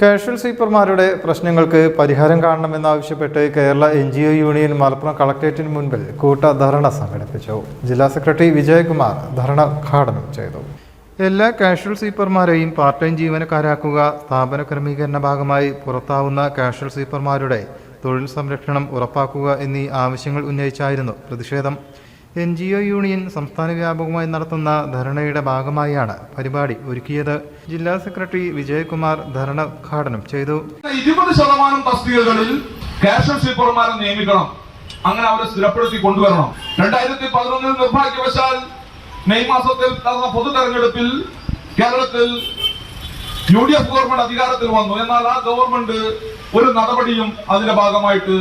Casual സ്വീപ്പർമാരുടെ പ്രശ്നങ്ങൾക്ക് പരിഹാരം കാണണമെന്നാവശ്യപ്പെട്ട് Kerala N G O union Malappuram കളക്ടറേറ്റിന് മുൻപിൽ കൂട്ട ധർണ സംഘടിപ്പിച്ചു. ജില്ലാ സെക്രട്ടറി വിജയകുമാർ ധർണ ഉദ്ഘാടനം ചെയ്തു. എല്ലാ കാഷ്വൽ സ്വീപ്പർമാരെയും പാർട്ട് ടൈം ജീവനക്കാരാക്കുക സ്ഥാപന ക്രമീകരണ ഭാഗമായി പുറത്താവുന്ന കാഷ്വൽ സ്വീപ്പർമാരുടെ തൊഴിൽ സംരക്ഷണം ഉറപ്പാക്കുക എന്നീ ആവശ്യങ്ങൾ ഉന്നയിച്ചായിരുന്നു പ്രതിഷേധം. എൻ ജി ഒ യൂണിയൻ സംസ്ഥാന വ്യാപകമായി നടത്തുന്ന ധരണയുടെ ഭാഗമായാണ് പരിപാടി ഒരുക്കിയത്. ജില്ലാ സെക്രട്ടറി വിജയകുമാർ ധരണ ഉദ്ഘാടനം ചെയ്തു. ഇരുപത് ശതമാനം തസ്തികകളിൽ കാഷ്വൽ സ്വീപ്പർമാരെ നിയമിക്കണം. അങ്ങനെ അവരെ സ്ഥിരപ്പെടുത്തി കൊണ്ടുവരണം. രണ്ടായിരത്തി പതിനൊന്നിൽ നിർഭാഗ്യവശാൽ മെയ് മാസത്തിൽ നടന്ന പൊതു തെരഞ്ഞെടുപ്പിൽ കേരളത്തിൽ യു ഡി എഫ് ഗവൺമെന്റ് അധികാരത്തിൽ വന്നു. എന്നാൽ ആ ഗവൺമെന്റ് ഒരു നടപടിയും അതിന്റെ ഭാഗമായിട്ട്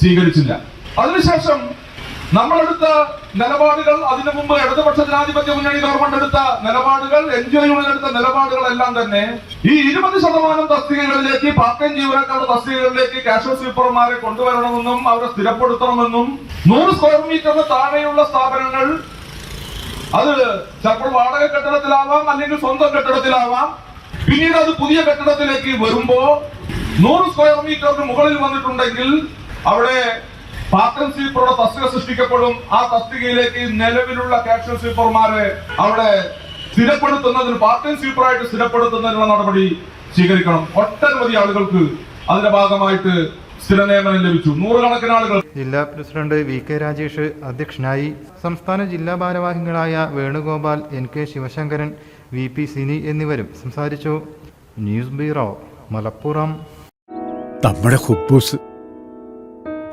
സ്വീകരിച്ചില്ല. അതിനുശേഷം നമ്മളെടുത്ത നിലപാടുകൾ അതിനു മുമ്പ് ഇടതുപക്ഷ ജനാധിപത്യ മുന്നണി ഗവൺമെന്റ് എടുത്ത നിലപാടുകൾ എൻ ജി ഒ എടുത്ത നിലപാടുകളെല്ലാം തന്നെ ഈ ഇരുപത് ശതമാനം തസ്തികകളിലേക്ക് പാർട്ട് ജീവനക്കാരുടെ തസ്തികകളിലേക്ക് കാഷ്വൽ സ്വീപ്പർമാരെ കൊണ്ടുവരണമെന്നും അവരെ സ്ഥിരപ്പെടുത്തണമെന്നും നൂറ് സ്ക്വയർ മീറ്ററിന് താഴെയുള്ള സ്ഥാപനങ്ങൾ അത് ചിലപ്പോൾ വാടക കെട്ടിടത്തിലാവാം അല്ലെങ്കിൽ സ്വന്തം കെട്ടിടത്തിലാവാം. പിന്നീട് അത് പുതിയ കെട്ടിടത്തിലേക്ക് വരുമ്പോ നൂറ് സ്ക്വയർ മീറ്ററിന് മുകളിൽ വന്നിട്ടുണ്ടെങ്കിൽ അവിടെ പാർട്ടൻ സ്വീപ്പറുടെ തസ്തിക സൃഷ്ടിക്കപ്പെടും. ആ തസ്തികയിലേക്ക് നിലവിലുള്ള കാഷ്വൽ സ്വീപ്പർമാരെ അവിടെ സ്ഥിരപ്പെടുത്തുന്നതിന് പാത്രം സ്വീപ്പറായിട്ട് സ്ഥിരപ്പെടുത്തുന്നതിനുള്ള നടപടി സ്വീകരിക്കണം. ഒട്ടനവധി ആളുകൾക്ക് അതിന്റെ ഭാഗമായിട്ട് സ്ഥിരനിയമനം ലഭിച്ചു. നൂറുകണക്കിന് ആളുകൾ. ജില്ലാ പ്രസിഡന്റ് വി കെ രാജേഷ് അധ്യക്ഷനായി. സംസ്ഥാന ജില്ലാ ഭാരവാഹികളായ Venugopal N K Sivasankaran V P Sini എന്നിവരും സംസാരിച്ചു. News bureau Malappuram. നമ്മുടെ കുബൂസ്